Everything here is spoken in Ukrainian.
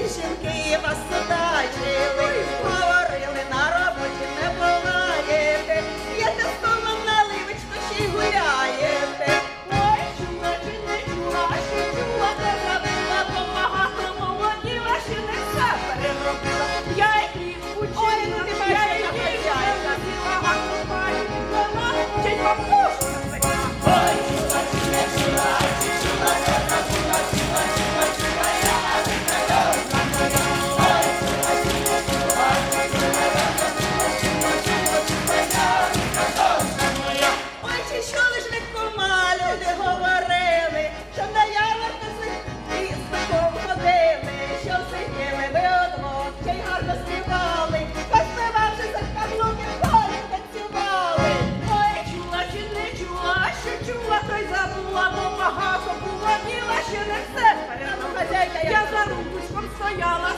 наші жінки вас судачили, говорили на роботі, не погаєте, полаєте, П'єте столом на ливочку ще й гуляєте. Ой, чула чи не чула, а ще чула, тебе вела, то багато молоді ваші не все переробила. Я ну, й хліб учила, я й хліб учила, багато пані, вона чи бабушка. заспівали, поспівавши за каблуки, полі танцювали. Ой, чула, чи не чула, що чула, то й забула, бо багато була, діла ще не все. Я за руку стояла.